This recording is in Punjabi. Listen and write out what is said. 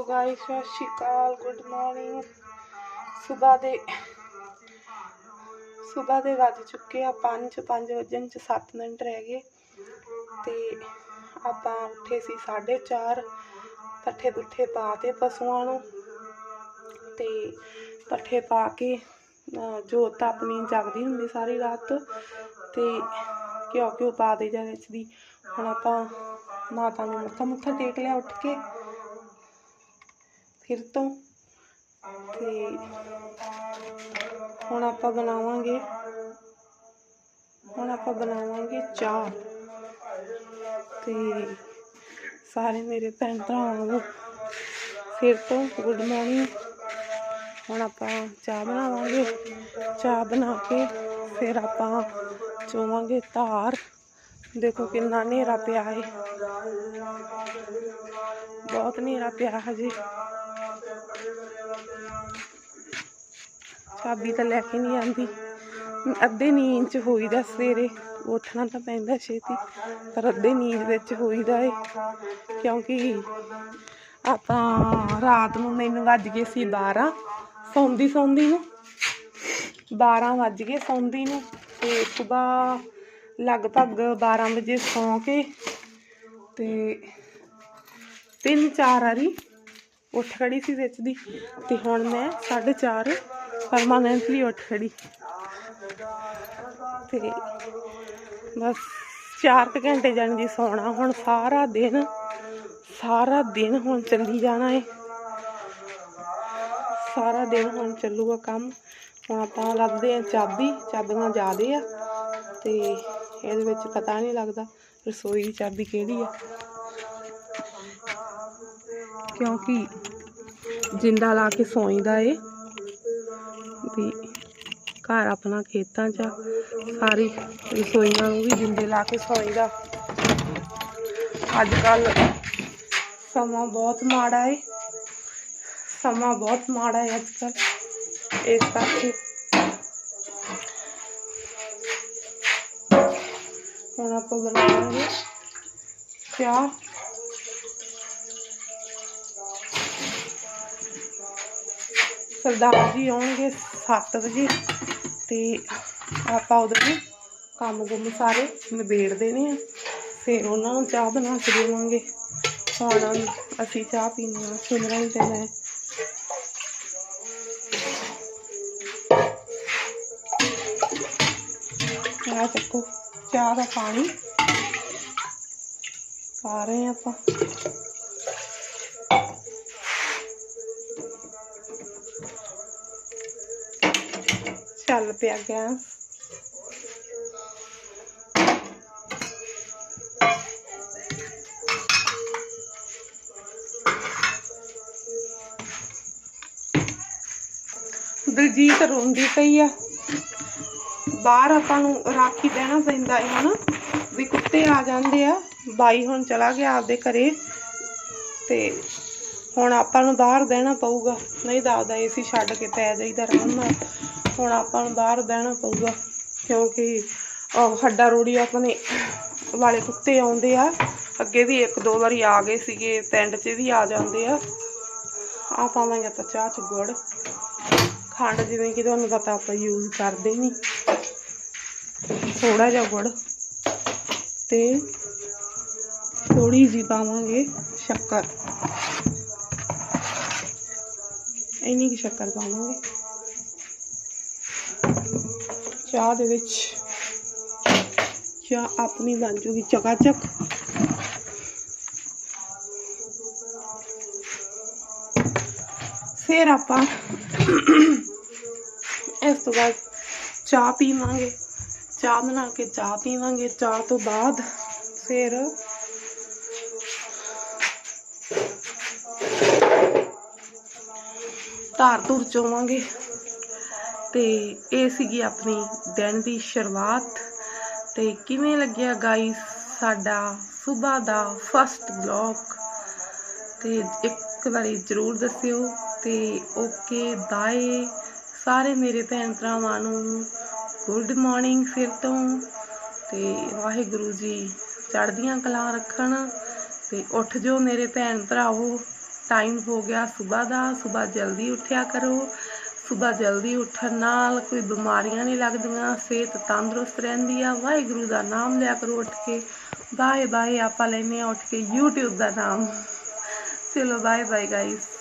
ਹੈਲੋ ਗਾਇਸ ਸਤਿ ਸ਼੍ਰੀ ਅਕਾਲ ਗੁੱਡ ਮਾਰਨਿੰਗ ਸਵੇਰ ਦੇ ਸਵੇਰ ਦੇ ਵੱਜ ਚੁੱਕੇ ਆ 5 5 ਵਜਣ ਚ 7 ਮਿੰਟ ਰਹਿ ਗਏ ਤੇ ਆਪਾਂ ਉੱਠੇ ਸੀ 4:30 ਪੱਠੇ ਪੁੱਠੇ ਪਾ ਤੇ ਪਸ਼ੂਆਂ ਨੂੰ ਤੇ ਪੱਠੇ ਪਾ ਕੇ, ਅਹ ਜੋਤ ਆਪਣੀ ਜਗਦੀ ਹੁੰਦੀ ਸਾਰੀ ਰਾਤ ਤੇ ਘਿਓ ਘਿਓ ਪਾ ਦੇ ਜਾਂ ਵਿੱਚ ਦੀ। ਹੁਣ ਆਪਾਂ ਮਾਤਾ ਨੂੰ ਮੱਥਾ ਮੁੱਥਾ ਟੇਕ ਲਿਆ ਉੱਠ ਕੇ। ਫਿਰ ਤੋਂ ਤੇ ਹੁਣ ਆਪਾਂ ਬਣਾਵਾਂਗੇ, ਹੁਣ ਆਪਾਂ ਬਣਾਵਾਂਗੇ ਚਾਹ। ਤੇ ਸਾਰੇ ਮੇਰੇ ਭੈਣ ਭਰਾਵਾਂ ਨੂੰ ਫਿਰ ਤੋਂ ਗੁੱਡ ਮਾਰਨਿੰਗ ਹੁਣ ਆਪਾਂ ਚਾਹ ਬਣਾਵਾਂਗੇ। ਚਾਹ ਬਣਾ ਕੇ ਫਿਰ ਆਪਾਂ ਚੋਵਾਂਗੇ ਧਾਰ। ਦੇਖੋ ਕਿੰਨਾ ਹਨੇਰਾ ਪਿਆ ਹੈ। ਬਹੁਤ ਹਨੇਰਾ ਪਿਆ ਹਜੇ। ਚਾਬੀ ਤਾਂ ਲੈ ਕੇ ਨਹੀਂ ਆਂਦੀ ਅੱਧੇ ਨੀਂਦ ਚ ਹੋਈਦਾ ਸਵੇਰੇ। ਉੱਠਣਾ ਤਾਂ ਪੈਂਦਾ ਛੇਤੀ, ਪਰ ਅੱਧੇ ਨੀਂਦ ਵਿੱਚ ਹੋਈਦਾ ਏ। ਕਿਉਂਕਿ ਆਪਾਂ ਰਾਤ ਨੂੰ ਮੈਨੂੰ ਵੱਜ ਗਏ ਸੀ 12 ਸੌਂਦੀ ਸੌਂਦੀ ਨੂੰ। 12 ਵੱਜ ਗਏ ਸੌਂਦੀ ਨੂੰ। ਤੇ ਸਵੇਰ ਲਗਭਗ 12 ਵਜੇ ਸੌਂ ਕੇ ਤੇ ਤਿੰਨ ਚਾਰ ਵਾਰੀ ਉੱਠ ਖੜੀ ਸੀ ਵਿੱਚ ਦੀ ਤੇ ਹੁਣ ਮੈਂ 4:30 ਪਰਮਾਨੈਂਟਲੀ ਉੱਠ ਖੜੀ। ਤੇ ਬਸ 4 ਘੰਟੇ ਜਾਣੀ ਦੀ ਸੌਣਾ, ਹੁਣ ਸਾਰਾ ਦਿਨ ਸਾਰਾ ਦਿਨ ਹੁਣ ਚੱਲੀ ਜਾਣਾ ਏ। ਸਾਰਾ ਦਿਨ ਹੁਣ ਚੱਲੂਗਾ ਕੰਮ। ਹੁਣ ਆਪਾਂ ਲੱਭਦੇ ਆ ਚਾਬੀ, ਚਾਬੀਆਂ ਜ਼ਿਆਦੇ ਆ ਤੇ ਇਹਦੇ ਵਿੱਚ ਪਤਾ ਨਹੀਂ ਲੱਗਦਾ ਰਸੋਈ ਦੀ ਚਾਬੀ ਕਿਹੜੀ ਆ। ਕਿਉਂਕਿ ਜਿੰਦਾ ਲਾ ਕੇ ਸੌਂਈਦਾ ਏ ਵੀ ਘਰ ਆਪਣਾ ਖੇਤਾਂ 'ਚ ਆ। ਸਾਰੀ ਰਸੋਈਆਂ ਨੂੰ ਵੀ ਜਿੰਦੇ ਲਾ ਕੇ ਸੌਂਈਦਾ ਅੱਜ ਕੱਲ ਸਮਾਂ ਬਹੁਤ ਮਾੜਾ ਏ ਸਮਾਂ ਬਹੁਤ ਮਾੜਾ ਹੈ ਅੱਜ ਕੱਲ ਇਸ ਕਰਕੇ ਹੁਣ ਆਪਾਂ ਬਣਾਵਾਂਗੇ ਚਾਹ ਸਰਦਾਰ ਜੀ ਆਉਣਗੇ 7 ਵਜੇ ਤੇ ਆਪਾਂ ਉਧਰ ਵੀ ਕੰਮ ਗੁੰਮ ਸਾਰੇ ਨਿਬੇੜ ਦੇਣੇ ਆ। ਫਿਰ ਉਹਨਾਂ ਨੂੰ ਚਾਹ ਬਣਾ ਕੇ ਦੇਵਾਂਗੇ। ਹੁਣ ਅਸੀਂ ਚਾਹ ਪੀਣੀ ਆ ਸਿਮਰਨ ਤੇ ਮੈਂ ਚਾਹ ਚੱਕੋ, ਚਾਹ ਦਾ ਪਾਣੀ ਪਾ ਰਹੇ ਹਾਂ ਆਪਾਂ। ਚੱਲ ਪਿਆ ਗੈਸ ਦਲਜੀਤ ਰੋਂਦੀ ਪਈ ਆ। ਬਾਹਰ ਆਪਾਂ ਨੂੰ ਰਾਖੀ ਦੇਣਾ ਪੈਂਦਾ ਹੈ ਹਨਾ, ਵੀ ਕੁੱਤੇ ਆ ਜਾਂਦੇ ਆ, ਬਾਈ ਹੁਣ ਚਲਾ ਗਿਆ ਆਪਦੇ ਘਰੇ ਤੇ ਹੁਣ ਆਪਾਂ ਨੂੰ ਬਾਹਰ ਦੇਣਾ ਪਊਗਾ, ਨਹੀਂ ਤਾਂ ਆਪਦਾ ਏਸੀ ਛੱਡ ਕੇ ਪੈ ਜਾਈਦਾ ਆਰਾਮ ਨਾਲ। ਹੁਣ ਆਪਾਂ ਨੂੰ ਬਾਹਰ ਬਹਿਣਾ ਪਊਗਾ, ਕਿਉਂਕਿ ਉਹ ਹੱਡਾ ਰੋੜੀ ਆਪਣੇ ਵਾਲੇ ਕੁੱਤੇ ਆਉਂਦੇ ਆ। ਅੱਗੇ ਵੀ ਇੱਕ ਦੋ ਵਾਰੀ ਆ ਗਏ ਸੀਗੇ, ਪਿੰਡ 'ਚ ਵੀ ਆ ਜਾਂਦੇ ਆ। ਆ ਪਾਵਾਂਗੇ ਆਪਾਂ ਚਾਹ 'ਚ ਗੁੜ। ਖੰਡ ਜਿਵੇਂ ਕਿ ਤੁਹਾਨੂੰ ਪਤਾ ਆਪਾਂ ਯੂਜ਼ ਕਰਦੇ ਨਹੀਂ ਥੋੜਾ ਜਿਹਾ ਗੁੜ ਤੇ ਥੋੜੀ ਜਿਹੀ ਪਾਵਾਂਗੇ ਸ਼ੱਕਰ। ਇੰਨੀ ਕੁ ਸ਼ੱਕਰ ਪਾਵਾਂਗੇ। ਚਾਹ ਦੇ ਵਿੱਚ ਚਾਹ ਆਪਣੀ ਬਣ ਜੂਗੀ ਚਕਾ ਚਕਾਚਕ। ਫਿਰ ਆਪਾਂ ਇਸ ਤੋਂ ਬਾਅਦ ਚਾਹ ਪੀਵਾਂਗੇ। ਚਾਹ ਬਣਾ ਕੇ ਚਾਹ ਪੀਵਾਂਗੇ। ਚਾਹ ਤੋਂ ਬਾਅਦ ਫਿਰ ਧਾਰ ਧੁਰ ਚੋਵਾਂਗੇ। ਤੇ ਇਹ ਸੀਗੀ ਆਪਣੀ ਦਿਨ ਦੀ ਸ਼ੁਰੂਆਤ। ਤੇ ਕਿਵੇਂ ਲੱਗਿਆ ਗਾਈਸ ਸਾਡਾ ਸਵੇਰ ਦਾ ਫਸਟ ਵਲੌਗ ਤੇ ਇੱਕ ਵਾਰੀ ਜ਼ਰੂਰ ਦੱਸਿਓ। ਤੇ ਓਕੇ ਬਾਏ ਸਾਰੇ ਮੇਰੇ ਭੈਣ ਭਰਾਵਾਂ ਨੂੰ ਗੁੱਡ ਮਾਰਨਿੰਗ ਫਿਰ ਤੋਂ। ਤੇ ਵਾਹਿਗੁਰੂ ਜੀ ਚੜ੍ਹਦੀਆਂ ਕਲਾਂ ਰੱਖਣ। ਤੇ ਉੱਠ ਜੋ ਮੇਰੇ ਭੈਣ ਭਰਾਵੋ। ਟਾਈਮ ਹੋ ਗਿਆ ਸਵੇਰ ਦਾ। ਸਵੇਰ ਜਲਦੀ ਉੱਠਿਆ ਕਰੋ। ਸਵੇਰ ਜਲਦੀ ਉੱਠਣ ਨਾਲ ਕੋਈ ਬਿਮਾਰੀਆਂ ਨਹੀਂ ਲੱਗਦੀਆਂ, ਸਿਹਤ ਤੰਦਰੁਸਤ ਰਹਿੰਦੀ ਆ। ਵਾਹਿਗੁਰੂ ਦਾ ਨਾਮ ਲਿਆ ਕਰੋ ਉੱਠ ਕੇ। ਬਾਏ ਬਾਏ ਆਪਾਂ ਲੈਨੇ ਆ ਉੱਠ ਕੇ YouTube ਦਾ ਨਾਮ। ਚਲੋ ਬਾਏ ਬਾਏ ਗਾਇਸ